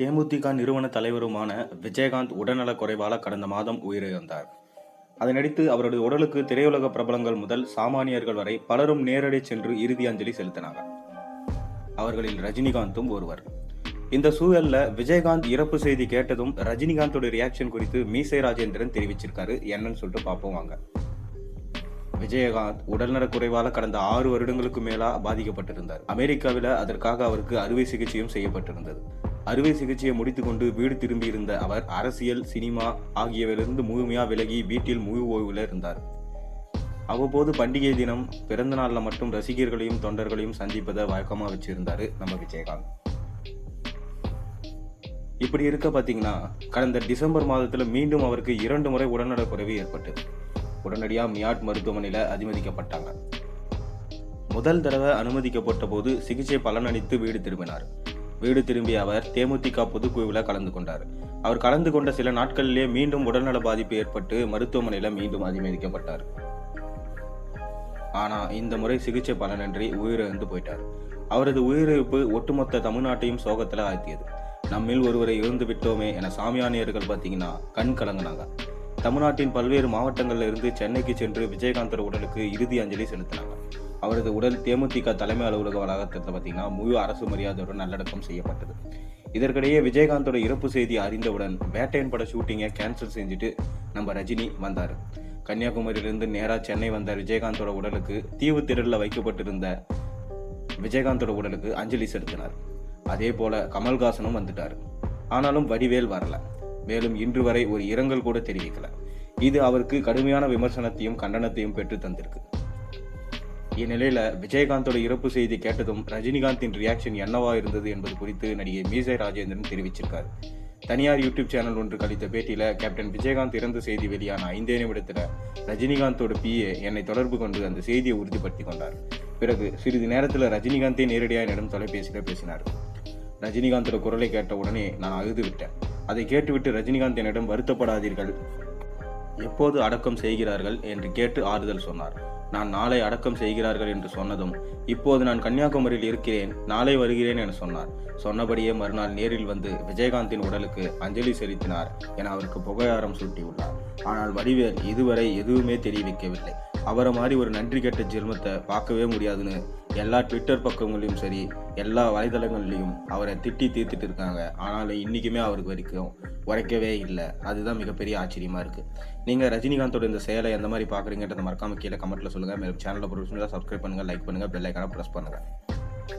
தேமுதிக நிறுவன தலைவருமான விஜயகாந்த் உடல்நலக் குறைவால் கடந்த மாதம் உயிரிழந்தார். அதனடித்து அவருடைய உடலுக்கு திரையுலக பிரபலங்கள் முதல் சாமானியர்கள் வரை பலரும் நேரடி சென்று இறுதி அஞ்சலி செலுத்தினார்கள். அவர்களில் ரஜினிகாந்தும் ஒருவர். இந்த சூழல்ல விஜயகாந்த் இறப்பு செய்தி கேட்டதும் ரஜினிகாந்தோட ரியாக்ஷன் குறித்து மீசை ராஜேந்திரன் தெரிவிச்சிருக்காரு. என்னன்னு சொல்லிட்டு பார்ப்போம் வாங்க. விஜயகாந்த் உடல்நலக் குறைவால கடந்த ஆறு வருடங்களுக்கு மேலா பாதிக்கப்பட்டிருந்தார். அமெரிக்காவில் அதற்காக அவருக்கு அறுவை சிகிச்சையும் செய்யப்பட்டிருந்தது. அறுவை சிகிச்சையை முடித்துக்கொண்டு வீடு திரும்பியிருந்த அவர் அரசியல் சினிமா ஆகியவையிலிருந்து முழுமையா விலகி வீட்டில் முழு ஓய்வில் இருந்தார். அவ்வப்போது பண்டிகை தினம் பிறந்த நாளில் மட்டும் ரசிகர்களையும் தொண்டர்களையும் சந்திப்பதை வழக்கமாக வச்சிருந்தாரு நம்ம விஜயகாந்த். இப்படி இருக்க பார்த்தீங்கன்னா கடந்த டிசம்பர் மாதத்தில் மீண்டும் அவருக்கு இரண்டு முறை உடல்நலக் குறைவு ஏற்பட்டது. உடனடியாக மியாட் மருத்துவமனையில் அனுமதிக்கப்பட்டாங்க முதல் தடவை அனுமதிக்கப்பட்ட போது சிகிச்சை பலனளித்து வீடு திரும்பினார். வீடு திரும்பிய அவர் தேமுதிக பொதுக்குழுவில் கலந்து கொண்டார். அவர் கலந்து கொண்ட சில நாட்களிலேயே மீண்டும் உடல்நல பாதிப்பு ஏற்பட்டு மருத்துவமனையில் மீண்டும் அனுமதிக்கப்பட்டார் ஆனால் இந்த முறை சிகிச்சை பலனின்றி உயிரிழந்து போயிட்டார். அவரது உயிரிழப்பு ஒட்டுமொத்த தமிழ்நாட்டையும் சோகத்தில் ஆழ்த்தியது. நம்மில் ஒருவரை இழந்து விட்டோமே என சாமியானியர்கள் பார்த்தீங்கன்னா கண் கலங்கினாங்க. தமிழ்நாட்டின் பல்வேறு மாவட்டங்களில் இருந்து சென்னைக்கு சென்று விஜயகாந்தர் உடலுக்கு இறுதி அஞ்சலி செலுத்தினாங்க. அவரது உடல் தேமுதிக தலைமை அலுவலக வளாகத்தில் பார்த்தீங்கன்னா முழு அரசு மரியாதையுடன் நல்லடக்கம் செய்யப்பட்டது. இதற்கிடையே விஜயகாந்தோட இறப்பு செய்தி அறிந்தவுடன் வேட்டையன் பட ஷூட்டிங்கை கேன்சல் செஞ்சுட்டு நம்ம ரஜினி வந்தார். கன்னியாகுமரியிலிருந்து நேராக சென்னை வந்த விஜயகாந்தோட உடலுக்கு தீவு திரளில் வைக்கப்பட்டிருந்த விஜயகாந்தோட உடலுக்கு அஞ்சலி செலுத்தினார். அதே போல கமல்ஹாசனும் வந்துட்டார். ஆனாலும் வடிவேல் வரல. மேலும் இன்று வரை ஒரு இரங்கல் கூட தெரிவிக்கல. இது அவருக்கு கடுமையான விமர்சனத்தையும் கண்டனத்தையும் பெற்று தந்திருக்கு. இந்நிலையில் விஜயகாந்தோட இறப்பு செய்தி கேட்டதும் ரஜினிகாந்தின் ரியாக்ஷன் என்னவா இருந்தது என்பது குறித்து நடிகை மீசை ராஜேந்திரன் தெரிவிச்சிருக்கார். தனியார் யூடியூப் சேனல் ஒன்று கழித்த பேட்டியில் கேப்டன் விஜயகாந்த் இறந்த செய்தி வெளியான ஐந்தே நிமிடத்தில் ரஜினிகாந்தோட பிஏ என்னை தொடர்பு கொண்டு அந்த செய்தியை உறுதிப்படுத்தி கொண்டார். பிறகு சிறிது நேரத்தில் ரஜினிகாந்தே நேரடியாக என்னிடம் தொலைபேசியில் பேசினார். ரஜினிகாந்தோட குரலை கேட்ட உடனே நான் அழுது விட்டேன். அதை கேட்டுவிட்டு ரஜினிகாந்த் என்னிடம் வருத்தப்படாதீர்கள். எப்போது அடக்கம் செய்கிறார்கள் என்று கேட்டு ஆறுதல் சொன்னார். நான் நாளை அடக்கம் செய்கிறார்கள் என்று சொன்னதும் இப்போது நான் கன்னியாகுமரியில் இருக்கிறேன் நாளை வருகிறேன் என சொன்னார். சொன்னபடியே மறுநாள் நேரில் வந்து விஜயகாந்தின் உடலுக்கு அஞ்சலி செலுத்தினார் என அவருக்கு புகையாரம் சூட்டியுள்ளார். ஆனால் வடிவேல் இதுவரை எதுவுமே தெரிவிக்கவில்லை. அவரை மாதிரி ஒரு நன்றி கெட்ட ஜென்மத்தை பார்க்கவே முடியாதுன்னு எல்லா ட்விட்டர் பக்கங்களையும் சரி எல்லா வலைதளங்கள்லையும் அவரை திட்டி தீர்த்துட்டு இருக்காங்க. ஆனாலும் இன்றைக்குமே அவருக்கு வரைக்கும் உரைக்கவே இல்லை. அதுதான் மிகப்பெரிய ஆச்சரியமாக இருக்குது நீங்கள் ரஜினிகாந்தோட இந்த செயலை எந்த மாதிரி பார்க்குறீங்கன்றத மறக்காம கீழே கமெண்ட்டில் சொல்லுங்கள் மேலும் சேனலில் பொறுத்து சப்ஸ்கிரைப் பண்ணுங்கள் லைக் பண்ணுங்கள் பெல் ஐக்கான ப்ரெஸ் பண்ணுங்க.